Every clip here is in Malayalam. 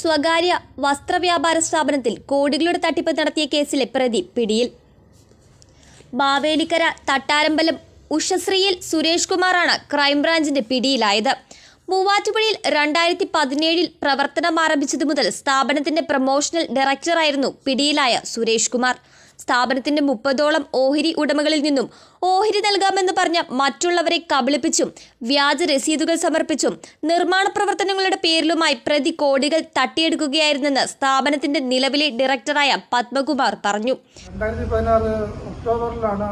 സ്വകാര്യ വസ്ത്രവ്യാപാര സ്ഥാപനത്തിൽ കോടികളുടെ തട്ടിപ്പ് നടത്തിയ കേസിലെ പ്രതി പിടിയിൽ. മാവേലിക്കര തട്ടാരമ്പലം ഉഷശ്രീയിൽ സുരേഷ് കുമാറാണ് ക്രൈംബ്രാഞ്ചിന്റെ പിടിയിലായത്. മൂവാറ്റുപുഴയിൽ രണ്ടായിരത്തി പതിനേഴിൽ പ്രവർത്തനം ആരംഭിച്ചതു മുതൽ സ്ഥാപനത്തിന്റെ പ്രൊമോഷണൽ ഡയറക്ടറായിരുന്നു പിടിയിലായ സുരേഷ് കുമാർ. സ്ഥാപനത്തിന്റെ മുപ്പതോളം ഓഹരി ഉടമകളിൽ നിന്നും ഓഹരി നൽകാമെന്ന് പറഞ്ഞ മറ്റുള്ളവരെ കബളിപ്പിച്ചും വ്യാജ രസീതുകൾ സമർപ്പിച്ചും നിർമ്മാണ പ്രവർത്തനങ്ങളുടെ പേരിലുമായി പ്രതി കോടികൾ തട്ടിയെടുക്കുകയായിരുന്നെന്ന് സ്ഥാപനത്തിന്റെ നിലവിലെ ഡയറക്ടറായ പത്മകുമാർ പറഞ്ഞു. രണ്ടായിരത്തി പതിനാറ് ഒക്ടോബറിലാണ്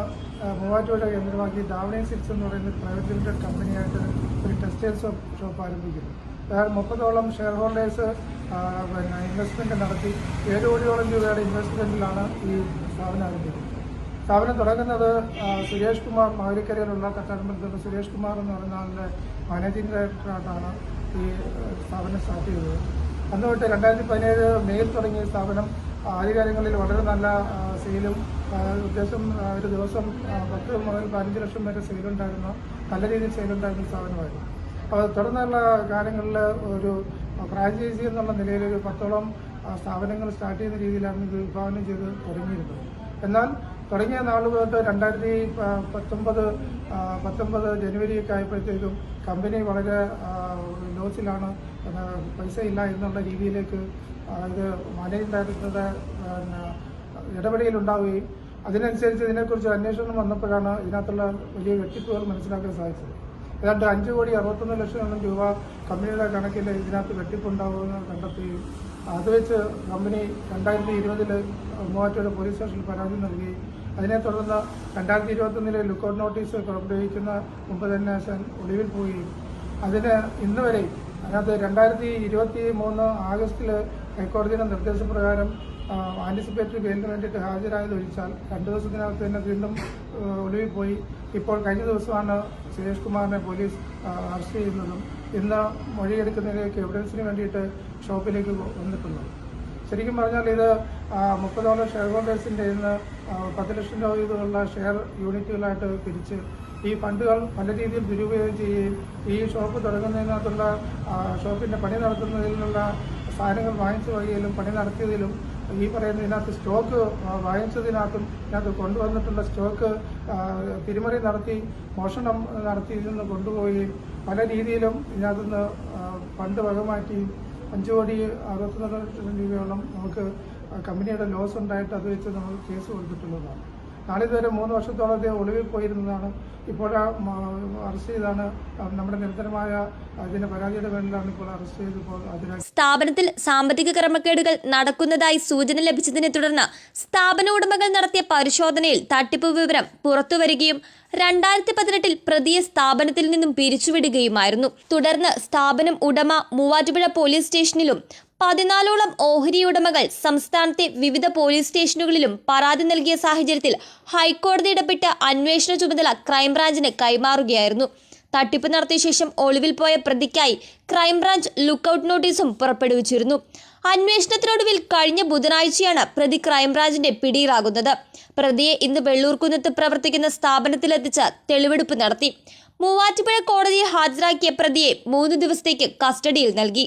മൂവാറ്റുപുഴ കേന്ദ്രമാക്കി ഡാവണി സിക്സ് എന്ന് പറയുന്ന പ്രൈവറ്റ് ലിമിറ്റഡ് കമ്പനിയായിട്ട് ഒരു ടെക്സ്റ്റൈൽ ഷോപ്പ് ആരംഭിക്കുന്നത്. മുപ്പതോളം ഷെയർ ഹോൾഡേഴ്സ് പിന്നെ ഇൻവെസ്റ്റ്മെന്റ് നടത്തി ഏഴ് കോടിയോളം രൂപയുടെ ഇൻവെസ്റ്റ്മെന്റിലാണ് ഈ സ്ഥാപനം ആരംഭിക്കുന്നത്. സ്ഥാപനം തുടങ്ങുന്നത് സുരേഷ് കുമാർ മാവേലിക്കരയിലുള്ള തട്ടാരമ്പലത്തുള്ള സുരേഷ് കുമാർ എന്ന് പറയുന്ന ആളുടെ മാനേജിംഗ് ഡയറക്ടറായിട്ടാണ് ഈ സ്ഥാപനം സ്റ്റാർട്ട് ചെയ്തത്. അന്ന് തൊട്ട് രണ്ടായിരത്തി പതിനേഴ് മെയിൽ തുടങ്ങിയ സ്ഥാപനം ആദ്യകാലങ്ങളിൽ വളരെ നല്ല സെയിലും ഉദ്ദേശം ഒരു ദിവസം പത്ത് മുതൽ പതിനഞ്ച് ലക്ഷം വരെ സെയിലുണ്ടായിരുന്ന നല്ല രീതിയിൽ സെയിലുണ്ടായിരുന്ന സ്ഥാപനമായിരുന്നു. അപ്പോൾ തുടർന്നുള്ള കാലങ്ങളിൽ ഒരു ഫ്രാഞ്ചൈസി എന്നുള്ള നിലയിൽ ഒരു പത്തോളം സ്ഥാപനങ്ങൾ സ്റ്റാർട്ട് ചെയ്യുന്ന രീതിയിലാണ് ഇത് വിഭാവനം ചെയ്ത് തുടങ്ങിയിരുന്നത്. എന്നാൽ തുടങ്ങിയ നാൾ തൊട്ട് രണ്ടായിരത്തി പത്തൊമ്പത് പത്തൊമ്പത് ജനുവരിയൊക്കെ ആയപ്പോഴത്തേക്കും കമ്പനി വളരെ ലോസിലാണ് പൈസ ഇല്ല എന്നുള്ള രീതിയിലേക്ക് ഇത് മാനേജ്മെന്റിന്റെ ഇടപെടലുണ്ടാവുകയും അതിനനുസരിച്ച് ഇതിനെക്കുറിച്ച് അന്വേഷണം വന്നപ്പോഴാണ് ഇതിനകത്തുള്ള വലിയ വെട്ടിപ്പുകൾ മനസ്സിലാക്കാൻ സാധിച്ചത്. ഏതാണ്ട് അഞ്ച് കോടി അറുപത്തൊന്ന് ലക്ഷം രൂപ കമ്പനിയുടെ കണക്കിൽ ഇതിനകത്ത് വെട്ടിപ്പുണ്ടാവുമെന്ന് കണ്ടെത്തുകയും അത് വെച്ച് കമ്പനി രണ്ടായിരത്തി ഇരുപതിൽ മൂവാറ്റുപുഴ പോലീസ് സ്റ്റേഷനിൽ പരാതി നൽകി. അതിനെ തുടർന്ന് രണ്ടായിരത്തി ഇരുപത്തൊന്നിലെ ലുക്കൗട്ട് നോട്ടീസ് പുറപ്പെടുവിക്കുന്ന മുമ്പ് തന്നെ അച്ഛൻ ഒളിവിൽ പോവുകയും അതിന് ഇന്ന് വരെ അതിനകത്ത് രണ്ടായിരത്തി ഇരുപത്തി മൂന്ന് ആഗസ്റ്റിൽ ഹൈക്കോടതിയുടെ നിർദ്ദേശപ്രകാരം ആന്റിസിപ്പേറ്ററി ബെയിലിന് വേണ്ടിയിട്ട് ഹാജരായത് ഒഴിച്ചാൽ രണ്ട് ദിവസത്തിനകത്ത് തന്നെ വീണ്ടും ഒളിവിൽ പോയി. ഇപ്പോൾ കഴിഞ്ഞ ദിവസമാണ് സുരേഷ് കുമാറിനെ പോലീസ് അറസ്റ്റ് ചെയ്യുന്നതും ഇന്ന് മൊഴിയെടുക്കുന്നതിലേക്ക് എവിഡൻസിന് വേണ്ടിയിട്ട് ഷോപ്പിലേക്ക് വന്നിട്ടുള്ളത് ശരിക്കും പറഞ്ഞാൽ ഇത് മുപ്പതോളം ഷെയർ ഹോൾഡേഴ്സിന്റെ ഇന്ന് പത്ത് ലക്ഷം രൂപ വീതമുള്ള ഷെയർ യൂണിറ്റുകളായിട്ട് പിരിച്ച് ഈ ഫണ്ടുകൾ പല രീതിയിൽ ദുരുപയോഗം ചെയ്യുകയും ഈ ഷോപ്പ് തുടങ്ങുന്നതിനകത്തുള്ള ഷോപ്പിന്റെ പണി നടത്തുന്നതിനുള്ള സാധനങ്ങൾ വാങ്ങിച്ചു വരികയിലും പണി നടത്തിയതിലും ഈ പറയുന്ന ഇതിനകത്ത് സ്റ്റോക്ക് വാങ്ങിച്ചതിനകത്തും ഇതിനകത്ത് കൊണ്ടുവന്നിട്ടുള്ള സ്റ്റോക്ക് തിരിമറി നടത്തി മോഷണം നടത്തി ഇതിൽ നിന്ന് കൊണ്ടുപോവുകയും പല രീതിയിലും ഇതിനകത്തുനിന്ന് ഫണ്ട് വകമാറ്റി അഞ്ച് കോടി അറുപത്തൊന്ന് ലക്ഷം രൂപയോളം നമുക്ക് കമ്പനിയുടെ ലോസ് ഉണ്ടായിട്ട് അത് വെച്ച് നമ്മൾ കേസ് കൊടുത്തിട്ടുള്ളതാണ്. നാളിതുവരെ മൂന്ന് വർഷത്തോളം അദ്ദേഹം ഒളിവിൽ പോയിരുന്നതാണ്. ഇപ്പോൾ അറസ്റ്റ് ചെയ്താണ്. നമ്മുടെ നിരന്തരമായ അതിന്റെ പരാതിയുടെ പേരിലാണ് ഇപ്പോൾ അറസ്റ്റ് ചെയ്ത് സ്ഥാപനത്തിൽ സാമ്പത്തിക ക്രമക്കേടുകൾ നടക്കുന്നതായി സൂചന ലഭിച്ചതിനെ തുടർന്ന് സ്ഥാപന ഉടമകൾ നടത്തിയ പരിശോധനയിൽ തട്ടിപ്പ് വിവരം പുറത്തുവരികയും രണ്ടായിരത്തി പതിനെട്ടിൽ പ്രതിയെ സ്ഥാപനത്തിൽ നിന്നും പിരിച്ചുവിടുകയുമായിരുന്നു. തുടർന്ന് സ്ഥാപനം ഉടമ മൂവാറ്റുപുഴ പോലീസ് സ്റ്റേഷനിലും പതിനാലോളം ഓഹരി ഉടമകൾ സംസ്ഥാനത്തെ വിവിധ പോലീസ് സ്റ്റേഷനുകളിലും പരാതി നൽകിയ സാഹചര്യത്തിൽ ഹൈക്കോടതി ഇടപെട്ട് അന്വേഷണ ചുമതല ക്രൈംബ്രാഞ്ചിന് കൈമാറുകയായിരുന്നു. തട്ടിപ്പ് നടത്തിയ ശേഷം ഒളിവിൽ പോയ പ്രതിക്കായി ക്രൈംബ്രാഞ്ച് ലുക്കൌട്ട് നോട്ടീസും പുറപ്പെടുവിച്ചിരുന്നു. അന്വേഷണത്തിനൊടുവിൽ കഴിഞ്ഞ ബുധനാഴ്ചയാണ് പ്രതി ക്രൈംബ്രാഞ്ചിന്റെ പിടിയിലാകുന്നത്. പ്രതിയെ ഇന്ന് വെള്ളൂർക്കുന്നത്ത് പ്രവർത്തിക്കുന്ന സ്ഥാപനത്തിലെത്തിച്ച് തെളിവെടുപ്പ് നടത്തി. മൂവാറ്റുപുഴ കോടതിയിൽ ഹാജരാക്കിയ പ്രതിയെ മൂന്ന് ദിവസത്തേക്ക് കസ്റ്റഡിയിൽ നൽകി.